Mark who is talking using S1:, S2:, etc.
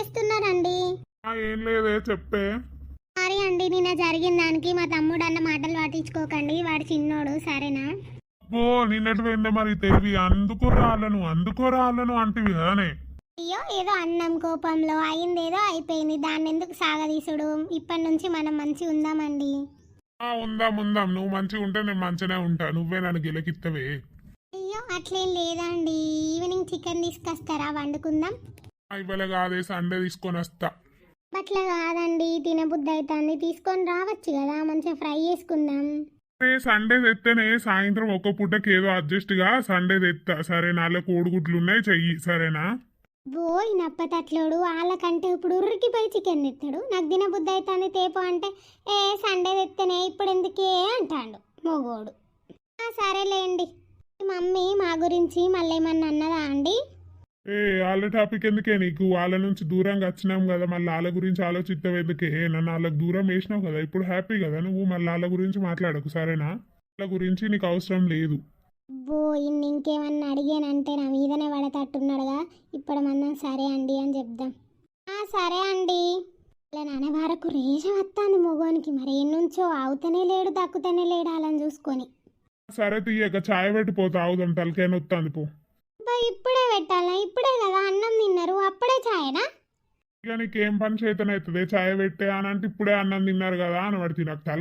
S1: చేస్తున్నారండి?
S2: ఏం లేదే చెప్పే.
S1: సారీ అండి నిన్న జరిగిన దానికి మా తమ్ముడు అన్న మాటలు పట్టించుకోకండి వాడు చిన్నోడు సరేనా?
S2: ఓ నిన్నటి పోయిందే మరి తెలివి అందుకో రాళ్ళను అందుకో రాళ్ళను అంటివి కదనే.
S1: అయ్యో ఏదో అన్నం కోపంలో అయింది ఏదో అయిపోయింది దాన్ని ఎందుకు సాగదీసుడు? ఇప్పటి నుంచి మనం మంచి ఉందామండి.
S2: ఆ, ఉందాం ఉందాం నువ్వు మంచిగా ఉంటే నేను మంచిగానే ఉంటా నువ్వే నన్ను గిలకిత్తవే.
S1: అయ్యో అట్లేం లేదండి ఈవినింగ్ చికెన్ తీసుకొస్తారా వండుకుందాం?
S2: ఇవాళ కాదే సండే తీసుకొని వస్తా.
S1: అట్లా కాదండి తినబుద్ధి అవుతుంది తీసుకొని రావచ్చు కదా మంచిగా ఫ్రై చేసుకుందాం.
S2: ఏ సండే తెత్తేనే సాయంత్రం ఒక్క పూటకి ఏదో అడ్జస్ట్గా సండే తెత్తా. సరే నాలుగు కోడిగుడ్లు ఉన్నాయి చెయ్యి. సరేనా?
S1: బోయ్ నప్పతట్లోడు వాళ్ళకంటే ఇప్పుడు ఉర్రికిపోయి చికెన్ తెస్తాడు నాకు తినబుద్ధి అవుతుంది తేపో అంటే ఏ సండే తెత్తేనే ఇప్పుడు ఎందుకే అంటాడు మొగోడు. సరేలేండి. మమ్మీ మా గురించి మళ్ళీ ఏమన్నా అన్నదా అండి?
S2: ఏ వాళ్ళ టాపిక్ ఎందుకే నీకు? వాళ్ళ నుంచి దూరంగా వచ్చినాం కదా మళ్ళీ వాళ్ళ గురించి ఆలోచిస్తావు ఎందుకే? నన్ను వాళ్ళకి దూరం వేసినావు కదా ఇప్పుడు హ్యాపీ కదా నువ్వు? మళ్ళీ వాళ్ళ గురించి మాట్లాడకు సరేనా? వాళ్ళ గురించి నీకు అవసరం లేదు.
S1: బో ఇన్ని ఇంకేమన్నా అడిగానంటే నా మీదనే పడతట్టున్నాడుగా ఇప్పుడు మనం సరే అండి అని చెప్దాం. ఆ సరే అండి. ఇలా నానే వరకు రేషం వస్తుంది మొగోనికి. మరి నుంచో అవుతనే లేడు దక్కుతనే లేడు అలా చూసుకొని.
S2: సరే తీయక ఛాయ్ పెట్టిపోతా అవుదాం తలకాయ నొత్తాంది పో.
S1: ఇప్పుడే పెట్టాలా? ఇప్పుడే కదా అన్నం తిన్నారు. అప్పుడే చాయనా?
S2: ఇక నీకేం పని చేతనవుతుంది ఛాయ్ పెట్టే అని అంటే ఇప్పుడే అన్నం తిన్నారు కదా అని పడితే నాకు తలకాయ